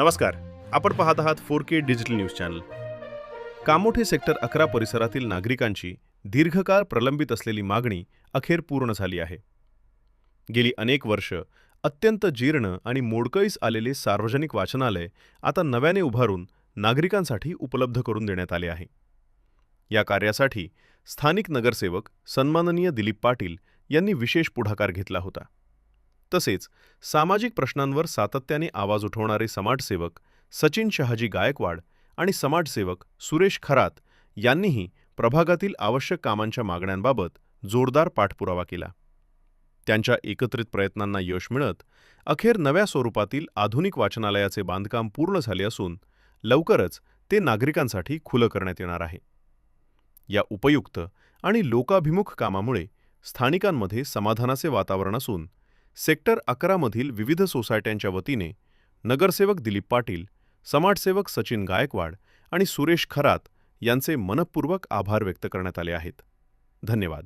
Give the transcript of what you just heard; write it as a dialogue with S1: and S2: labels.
S1: नमस्कार. आपण पाहत आहात four K digital news channel. Kamothe sector अकरा परिसरातील नागरिकांची दीर्घकाळ प्रलंबित असलेली मागणी अखेर पूर्ण झाली आहे. गेली अनेक वर्ष अत्यंत जीर्ण आणि मोडकळीस आलेले सार्वजनिक वाचनालय आता नव्याने उभारून नागरिकांसाठी उपलब्ध करून देण्यात आले आहे. या कार्यासाठी स्थानिक नगरसेवक सन्माननीय दिलीप पाटील यांनी विशेष पुढाकार घेतला होता. तसेच सामाजिक प्रश्नांवर सातत्याने आवाज उठवणारे समाजसेवक सचिन शहाजी गायकवाड आणि समाजसेवक सुरेश खरात यांनीही प्रभागातील आवश्यक कामांच्या मागण्यांबाबत जोरदार पाठपुरावा केला. त्यांच्या एकत्रित प्रयत्नांना यश मिळत अखेर नव्या स्वरूपातील आधुनिक वाचनालयाचे बांधकाम पूर्ण झाले असून लवकरच ते नागरिकांसाठी खुलं करण्यात येणार आहे. या उपयुक्त आणि लोकाभिमुख कामामुळे स्थानिकांमध्ये समाधानाचे वातावरण असून सेक्टर अकरामधील विविध सोसायट्यांच्या वतीने नगरसेवक दिलीप पाटील समाजसेवक सचिन गायकवाड आणि सुरेश खरात यांचे मनपूर्वक आभार व्यक्त करण्यात आले आहेत. धन्यवाद.